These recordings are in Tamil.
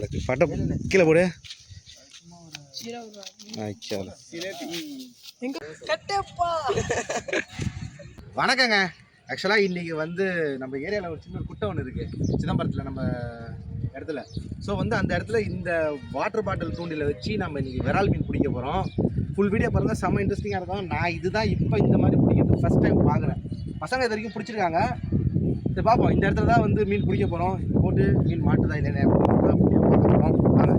பட்டை கீழே போடு. வணக்கங்க. ஆக்சுவலாக இன்றைக்கி வந்து நம்ம ஏரியாவில் ஒரு சின்ன குட்டை ஒன்று இருக்குது சிதம்பரத்தில் நம்ம இடத்துல. ஸோ வந்து அந்த இடத்துல இந்த வாட்டர் பாட்டில் தூண்டில வச்சு நம்ம இன்றைக்கி விரால் மீன் பிடிக்க போகிறோம் ஃபுல் வீடியோ பாருங்கள் செம்ம இன்ட்ரெஸ்டிங்காக இருக்கும். நான் இதுதான் இப்போ இந்த மாதிரி பிடிக்கிறது ஃபஸ்ட் டைம் பார்க்குறேன் பசங்க இது வரைக்கும் பிடிச்சிருக்காங்க. சரி பார்ப்போம் இந்த இடத்துல தான் வந்து மீன் பிடிக்க போகிறோம் போட்டு மீன் மாட்டுதா இல்லைன்னு வாங்க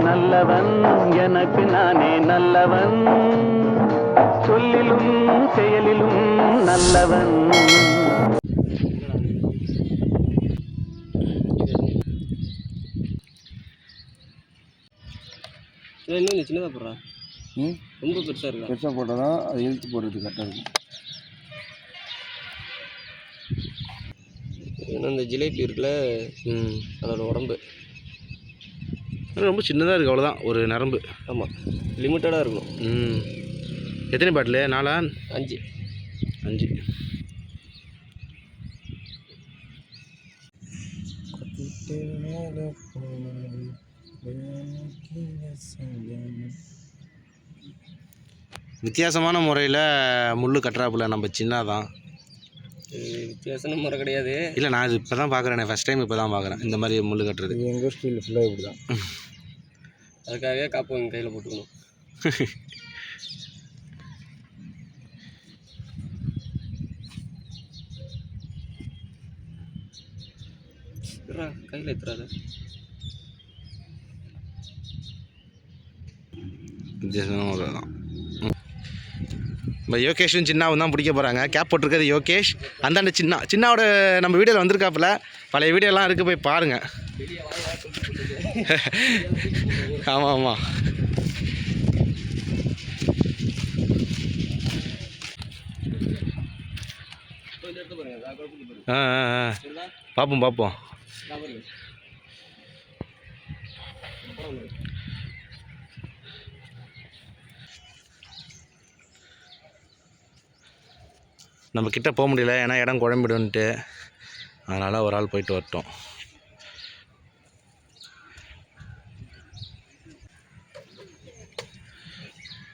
நல்லவன் எனக்கு நானே நல்லவன். சொல்லிலும் செயலிலும் நல்லவன். இன்னும் சின்னதாக போடுறா. ம்? ரொம்ப பெருசாக இருக்கா? பெருசாக போட்டால் தான் அது இழுத்து போடுறது கரெக்டாக இருக்கும். ஏன்னா இந்த ஜிலேபி இருக்குல்ல ம். அதோட உடம்பு. ரொம்ப சின்னதாக இருக்குது அவ்வளோதான் ஒரு நரம்பு. ஆமாம் லிமிட்டடாக இருக்கணும். ம். எத்தனை பாட்டிலு? நாலா? அஞ்சு. அஞ்சு. வித்தியாசமான முறையில் முள் கட்டுறாப்புல நம்ம சின்னதான். இது வித்தியாசமான முறை கிடையாது. இல்லை நான் இது இப்போ தான் பார்க்குறேன் ஃபஸ்ட் டைம் இப்போ தான் பார்க்குறேன் இந்த மாதிரி முள் கட்டுறது. எங்கள் ஸ்டீல் ஃபுல்லாக இப்படி தான் அதுக்காகவே காப்பு எங்கள் கையில் போட்டுக்கணும். கையில் எத்துறாத வித்தியாசமான முறை தான் நம்ம யோகேஷும் சின்னாவும் தான் பிடிக்க போகிறாங்க கேப் போட்டிருக்கிறது யோகேஷ். அந்தாண்ட சின்னா சின்னாவோட நம்ம வீடியோவில் வந்திருக்காப்புல. பழைய வீடியோலாம் இருக்குது போய் பாருங்கள் ஆமாம் ஆமாம் ஆ ஆ ஆ. பார்ப்போம் பார்ப்போம் நம்ம கிட்ட போக முடியல ஏன்னா இடம் குழம்பிடுன்ட்டு அதனால் ஒரு ஆள் போயிட்டு வரட்டும்.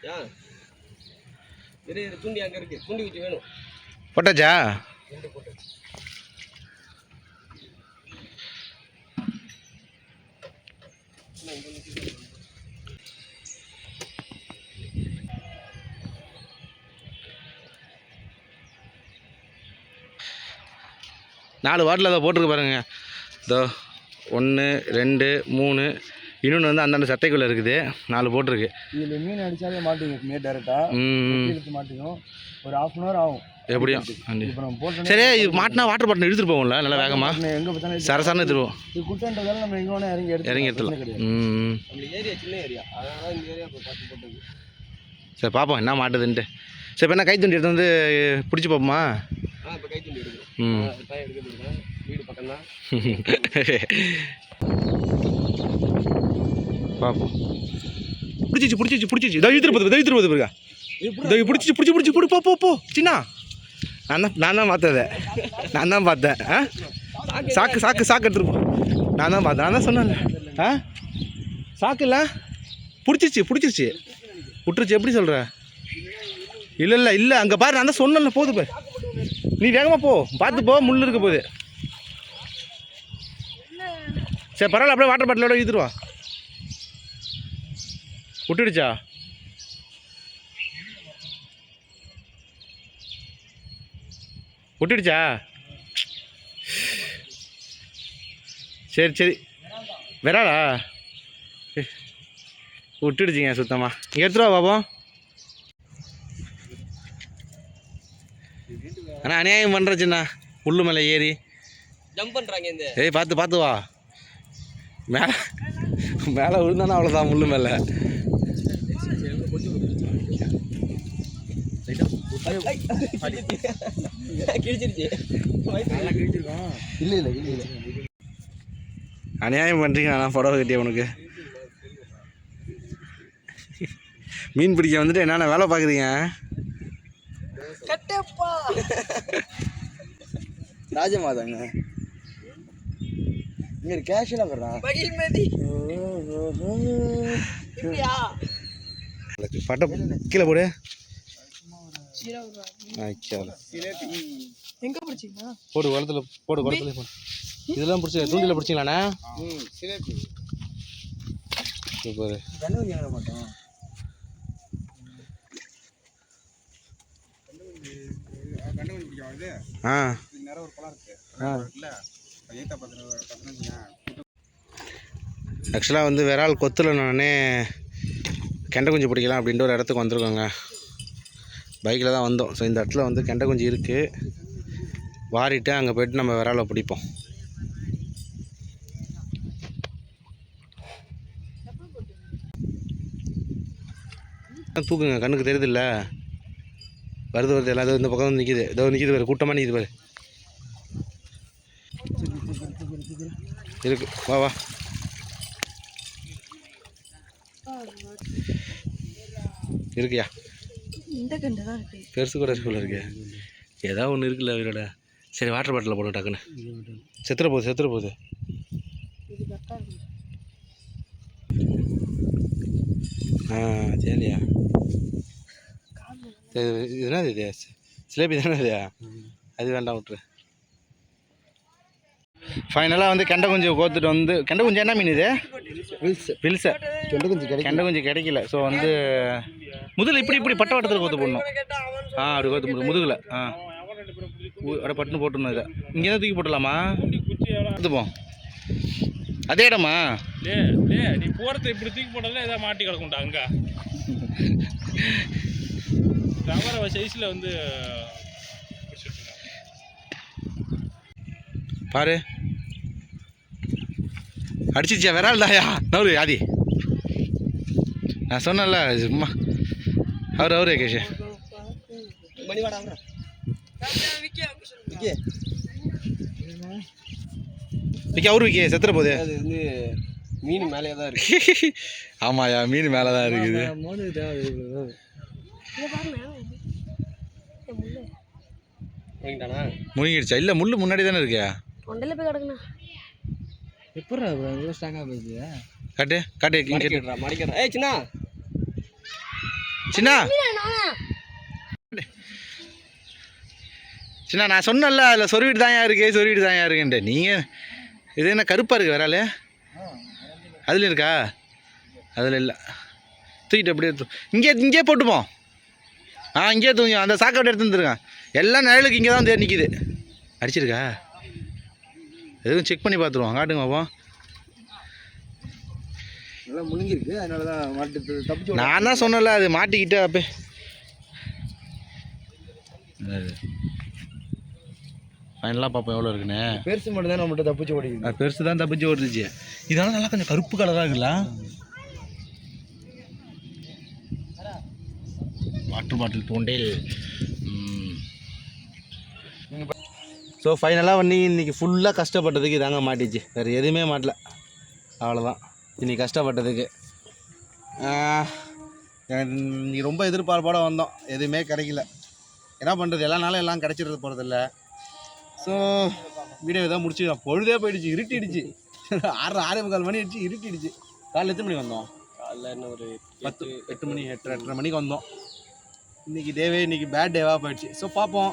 யா இரு இரு, தூண்டி அங்கே இருக்கு தூண்டி வச்சு வேணும் போட்டாச்சா நாலு வாட்டில் அதை போட்டிருக்கு பாருங்க. இதோ ஒன்று ரெண்டு மூணு. இன்னொன்று வந்து அந்தந்த சட்டைக்குள்ளே இருக்குது. நாலு போட்டிருக்கு. இதில் மீன் அடித்தாலே மாட்டிங்க மே டேரெக்டாக மாட்டிக்கும். ஒரு ஹாஃப் அன் ஹவர் ஆகும். எப்படியும் சரி இது மாட்டினா வாட்டர் பாட்டில் எடுத்துகிட்டு போகும்ல நல்லா வேகமாக எங்கே பார்த்தாலும் சரசரன்னு எடுத்துருவோம் இது குட்டன்றதால நம்ம எங்கே வேணால் இறங்கி எடுத்து இறங்கி எடுத்துடலாம் கிடையாது. ம் நம்மளுக்கு ஏரியா சின்ன ஏரியா அதனால தான் இந்த ஏரியா பார்த்து போட்டது. சரி பார்ப்போம் என்ன மாட்டுதுன்ட்டு. சரி இப்போ என்ன கை தூண்டி எடுத்து வந்து பிடிச்சி பார்ப்போமா இப்போ கை தூண்டி வீடு பக்கம் தான் பார்ப்போம் பிடிச்சிச்சு பிடிச்சிச்சு பிடிச்சிச்சு போகுது இதை இழுத்துட்டு போகுது பாருங்க. இதை பிடிச்சிச்சு பிடிச்சி பிடிச்சி பிடி போ போ போ. சின்ன. நான் தான் நான் தான் பார்த்ததை. நான் தான் பார்த்தேன். ஆ? சாக்கு சாக்கு சாக்கு எடுத்துட்டு போ. நான் தான் பார்த்தேன். நான் தான் சொன்னேன்ல. ஆ? சாக்கு இல்லை? பிடிச்சிருச்சு பிடிச்சிருச்சு. விட்டுருச்சு. எப்படி சொல்கிற இல்லை இல்லை இல்லை. அங்கே பாரு நான் தான் சொன்னேன்ல. போகுது பாரு. நீ வேகமாக போ. பார்த்து போ முள் இருக்க போகுது. சரி பரவாயில்ல அப்படியே வாட்டர் பாட்டிலோட இழுத்துட்டு விட்டுடுச்சா? விட்டுடுச்சா? சரி சரி. விராடா விட்டுடுச்சிங்க சுத்தமாக எடுத்துருவா பாப்போம் அண்ணா அநியாயம் பண்ணுற சின்ன புல்லு மேலே ஏறி. ஜம்ப் பண்ணுறாங்க இந்த. ஏய் பார்த்து பார்த்து வா. மேலே மேலே விழுந்தானா அவ்வளோதான் முள்ளு மேலே. கிழிச்சிருச்சு. இல்லை இல்லை இல்லை இல்லை. அநியாயம் பண்ணுறீங்க நான் புடவை கட்டிய உனக்கு? மீன் பிடிக்க வந்துட்டு என்னென்ன வேலை பார்க்குறீங்க? ராஜமாதாங்க. இங்க கேஷ்ல வர்றா மகிழ்மதி இப்படியா பட்டை கீழே போடு. எங்க படிச்சீங்களா? போடு குளத்துல போடு குளத்துல போடு. இதெல்லாம் பிடிச்சி தூண்டில பிடிச்சிங்களாண்ணா? ம் ஆக்சுவலாக வந்து விரால் கொத்தில் நானே கெண்டை குஞ்சு பிடிக்கலாம் அப்படின்ட்டு ஒரு இடத்துக்கு வந்திருக்கோங்க. பைக்கில் தான் வந்தோம். ஸோ இந்த இடத்துல வந்து கெண்டை குஞ்சு இருக்குது வாரிட்டு அங்கே போயிட்டு நம்ம விராலை பிடிப்போம். தூக்குங்க கண்ணுக்கு தெரியுதுல்ல? வருது வருது. எல்லாம் இந்த பக்கம் நிற்கிது இதோ நிற்கிது பாரு. கூட்டமாக நிற்கிது பாரு. இருக்கு. வா வா. இருக்குயா? பெருசு கூட இருக்குல்ல இருக்கு. ஏதாவது ஒன்று இருக்குல்ல அவரோட சரி வாட்டர் பாட்டிலில் போட்டு டக்குன்னு. செத்துற போகுது செத்துற போகுது. ஆ சரியா இது என்னது இது சிலேபி தானே இது? அது வேண்டாம் விட்ரு ஃபைனலாக வந்து கெண்டை குஞ்சு கோத்துட்டு வந்து கெண்டை குஞ்சு என்ன மீன் இது? பில்ஸை கெண்டை குஞ்சு கிடைக்கும் கெண்டை குஞ்சு கிடைக்கல. ஸோ வந்து முதல்ல இப்படி இப்படி பட்ட வட்டத்தில் கோத்து போடணும். ஆ அப்படி கோத்து முது முதுகில். ஆ. அப்படியே பட்டுன்னு போட்டுருணும் இதை. இங்கே தூக்கி போட்டுடலாமா? எடுத்துப்போம் அதே இடமா? நீ போறது இப்படி தூக்கி போட்டதுல ஏதாவது மாட்டி கிடக்கும்டா அங்க. தவற சைஸ்ல வந்து பாரு. அடிச்சிச்சியா விரால் தாயா நவரு ஆதி. நான் சொன்னேன்ல சும்மா. அவரு அவரு கேஷ். விக்கி. அவரு விக்கி. செத்துற போகுது அது வந்து மீன் மேலேயே தான் இருக்கு. ஆமாயா மீன் மேலே தான் இருக்குது முழுங்கிடுச்சா? இல்லை முள்ளு முன்னாடி தானே இருக்கியா? தொண்டையில் போய் கிடக்குண்ணா. எப்படா இவ்வளோ ஸ்ட்ராங்காக போகுது காட்டு காட்டு இங்க காட்டு. மடிக்கிறா மடிக்கிறா ஏய் சின்ன. சின்ன. சின்ன நான் சொன்னேன்ல அதில் சொருவிட்டு தான் இருக்கு சொருவிட்டு தான் இருக்குன்ட்டு. நீங்கள் இது என்ன கருப்பாக இருக்கு விரால் அதில் இருக்கா? அதில் இல்லை. தூக்கிட்டு அப்படியே தூ இங்கே இங்கே போட்டுப்போம். ஆ இங்கேயே தூங்கி அந்த சாக்கடை எடுத்து வந்துருங்க எல்லாம் நிழலுக்கு இங்கே தான் தேடி நிற்கிது அடிச்சிருக்கா? எதுவும் செக் பண்ணி பார்த்துருவோம். காட்டுங்க பாப்போம். நல்லா முழுங்கிருக்கு அதனால தான் மாட்டு தப்பிச்சு நான் தான் சொன்னல அது மாட்டிக்கிட்டு அப்பே. ஃபைனலாக பார்ப்போம் எவ்வளோ இருக்குன்னு. பெருசு மட்டும் தான் நம்மகிட்ட தப்பிச்சு ஓடிக்குது அது பெருசு தான் தப்பிச்சு ஓடுச்சு. இதெல்லாம் நல்லா கொஞ்சம் கருப்பு கலராக இருக்குல்ல? வாட்டர் பாட்டில் தூண்டில் ஸோ ஃபைனலாக பண்ணி இன்னைக்கு ஃபுல்லாக கஷ்டப்பட்டதுக்கு இதாங்க மாட்டிச்சு. வேறு எதுவுமே மாட்டல. அவ்வளோதான் இன்னைக்கு கஷ்டப்பட்டதுக்கு. இன்னைக்கு ரொம்ப எதிர்பார்ப்போட வந்தோம். எதுவுமே கிடைக்கல. என்ன பண்ணுறது எல்லா நாளும் எல்லாம் கிடச்சிடுறது போகிறதில்ல ஸோ வீடியோ தான் முடிச்சுக்கலாம் பொழுதே போயிடுச்சு இருட்டிடுச்சு. ஆறு ஆறே முக்கால் மணி ஆயிடுச்சு இருட்டிடுச்சு. காலைல எத்தனை மணிக்கு வந்தோம்? காலைல என்ன ஒரு பத்து எட்டு மணி எட்டு எட்டரை மணிக்கு வந்தோம். இன்றைக்கி டேவே இன்றைக்கி பேட் டேவாக போயிடுச்சு. ஸோ பார்ப்போம்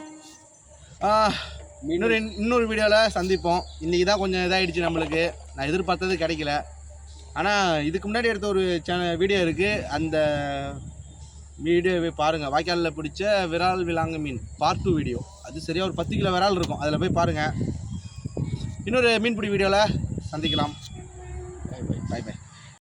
இன்னொரு இன்னொரு வீடியோவில் சந்திப்போம். இன்றைக்கி தான் கொஞ்சம் இதாகிடுச்சு நம்மளுக்கு. நான் எதிர்பார்த்தது கிடைக்கல. ஆனால் இதுக்கு முன்னாடி எடுத்த ஒரு சேனல் வீடியோ இருக்குது அந்த வீடியோவை பாருங்கள் வாய்க்காலில் பிடிச்ச விரால் விலாங்க மீன் பார்ட் டூ வீடியோ அது சரியாக ஒரு பத்து கிலோ விரால் இருக்கும். அதில் போய் பாருங்கள் இன்னொரு மீன்பிடி வீடியோவில் சந்திக்கலாம். By by by by